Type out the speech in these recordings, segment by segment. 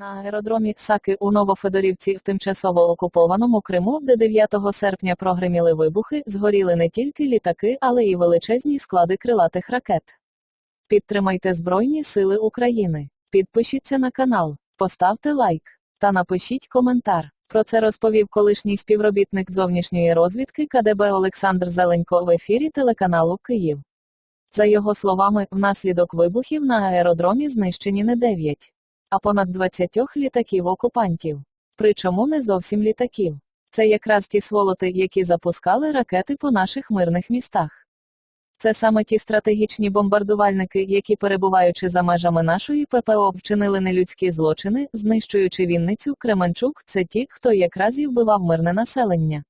На аеродромі Саки у Новофедорівці в тимчасово окупованому Криму, де 9 серпня прогреміли вибухи, згоріли не тільки літаки, але й величезні склади крилатих ракет. Підтримайте Збройні Сили України. Підпишіться на канал, поставте лайк та напишіть коментар. Про це розповів колишній співробітник зовнішньої розвідки КДБ Олександр Зеленько в ефірі телеканалу Київ. За його словами, внаслідок вибухів на аеродромі знищені не 9, а понад 20 літаків окупантів. Причому не зовсім літаків. Це якраз ті сволоти, які запускали ракети по наших мирних містах. Це саме ті стратегічні бомбардувальники, які, перебуваючи за межами нашої ППО, вчинили нелюдські злочини, знищуючи Вінницю, Кременчук, це ті, хто якраз і вбивав мирне населення.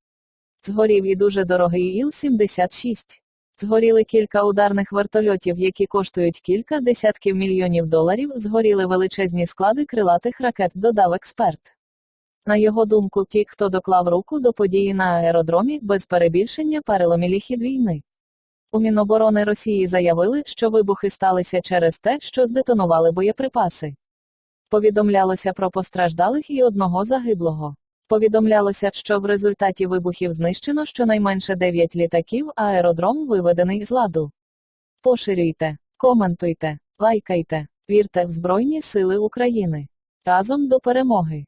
Згорів і дуже дорогий Іл-76. Згоріли кілька ударних вертольотів, які коштують кілька десятків мільйонів доларів, згоріли величезні склади крилатих ракет, додав експерт. На його думку, ті, хто доклав руку до події на аеродромі, без перебільшення переломілі хід війни. У Міноборони Росії заявили, що вибухи сталися через те, що здетонували боєприпаси. Повідомлялося про постраждалих і одного загиблого. Повідомлялося, що в результаті вибухів знищено щонайменше 9 літаків, а аеродром виведений з ладу. Поширюйте, коментуйте, лайкайте, вірте в Збройні Сили України. Разом до перемоги!